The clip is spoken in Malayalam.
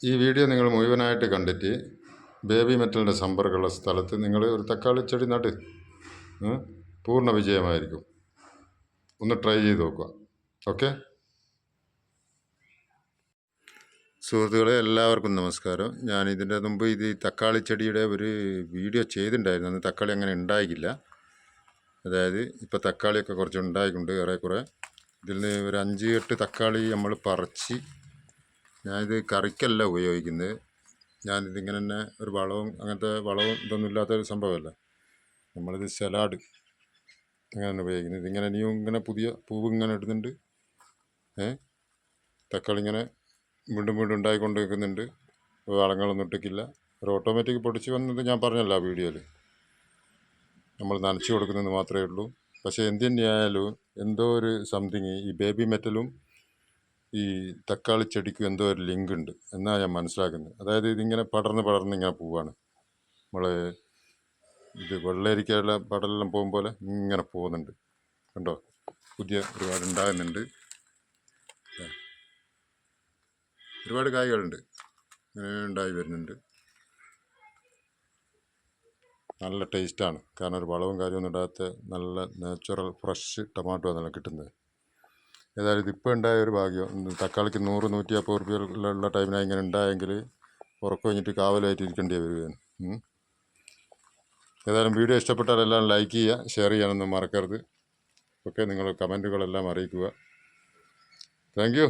ഈ വീഡിയോ നിങ്ങൾ മുഴുവനായിട്ട് കണ്ടിട്ട് ബേബി മെറ്റലിന്റെ സമ്പർക്കമുള്ള സ്ഥലത്ത് നിങ്ങൾ ഒരു തക്കാളി ചെടി നട്ട് പൂർണ വിജയമായിരിക്കും. ഒന്ന് ട്രൈ ചെയ്ത് നോക്കുക. ഓക്കെ? സുഹൃത്തുക്കളെ എല്ലാവർക്കും നമസ്കാരം. ഞാൻ ഇതിന്റെ മുമ്പ് ഇത് തക്കാളി ചെടിയുടെ ഒരു വീഡിയോ ചെയ്തിട്ടുണ്ടായിരുന്നു. അന്ന് തക്കാളി അങ്ങനെ ഉണ്ടായിക്കില്ല അതായത് ഇപ്പോൾ തക്കാളിയൊക്കെ കുറച്ച് ഉണ്ടായിക്കൊണ്ട് ഏറെക്കുറെ. ഇതിൽ നിന്ന് ഒരു അഞ്ച് എട്ട് തക്കാളി നമ്മൾ പറിച്ച് ഞാനിത് കറിക്കല്ല ഉപയോഗിക്കുന്നത്. ഞാനിതിങ്ങനെ തന്നെ ഒരു വളവും അങ്ങനത്തെ വളവും ഇതൊന്നും ഇല്ലാത്തൊരു സംഭവമല്ല. നമ്മളിത് സലാഡ് അങ്ങനെയാണ് ഉപയോഗിക്കുന്നത്. ഇതിങ്ങനെ ഇനിയും ഇങ്ങനെ പുതിയ പൂവ് ഇങ്ങനെ ഇടുന്നുണ്ട്. ഏ? തക്കാളി ഇങ്ങനെ വീണ്ടും വീണ്ടും ഉണ്ടായിക്കൊണ്ട് നിൽക്കുന്നുണ്ട് വളങ്ങളൊന്നും ഇട്ടിക്കില്ല ഒരു ഓട്ടോമാറ്റിക് പൊടിച്ച് വന്നത് ഞാൻ പറഞ്ഞല്ല ആ വീഡിയോയിൽ നമ്മൾ നനച്ച് കൊടുക്കുന്നത് മാത്രമേ ഉള്ളൂ. പക്ഷേ എന്തിന്റെ ആയാലും എന്തോ ഒരു സംതിങ് ഈ ബേബി മെറ്റലും ഈ തക്കാളി ചെടിക്കും എന്തോ ഒരു ലിങ്ക് ഉണ്ട്. എന്നാണ് ഞാൻ മനസ്സിലാക്കുന്നത്. അതായത് ഇതിങ്ങനെ പടർന്ന് പടർന്ന് ഇങ്ങനെ പോവാണ്. നമ്മളെ ഇത് വെള്ളരിക്കയുള്ള പടലെല്ലാം പോകും പോലെ ഇങ്ങനെ പോകുന്നുണ്ട്. കണ്ടോ? പുതിയ ഒരുപാട് ഉണ്ടാകുന്നുണ്ട്. ഒരുപാട് കായ്കളുണ്ട്. ഉണ്ടായി വരുന്നുണ്ട്. നല്ല ടേസ്റ്റാണ്. കാരണം ഒരു വളവും കാര്യമൊന്നും ഇടാത്ത നല്ല നാച്ചുറൽ ഫ്രഷ് ടൊമാറ്റോ അതെല്ലാം കിട്ടുന്നത്. ഏതായാലും ഇപ്പോൾ ഉണ്ടായ ഒരു ഭാഗ്യം. തക്കാളിക്ക് നൂറ് നൂറ്റി അമ്പത് റുപ്യയിലുള്ള ടൈമിനായി ഇങ്ങനെ ഉണ്ടായെങ്കിൽ ഉറക്കം കഴിഞ്ഞിട്ട് കാവലായിട്ട് ഇരിക്കേണ്ടി വരികയാണ് ഏതായാലും വീഡിയോ ഇഷ്ടപ്പെട്ടാൽ എല്ലാം ലൈക്ക് ചെയ്യുക ഷെയർ ചെയ്യാനൊന്നും മറക്കരുത്. ഓക്കെ നിങ്ങൾ കമന്റുകളെല്ലാം അറിയിക്കുക. Thank you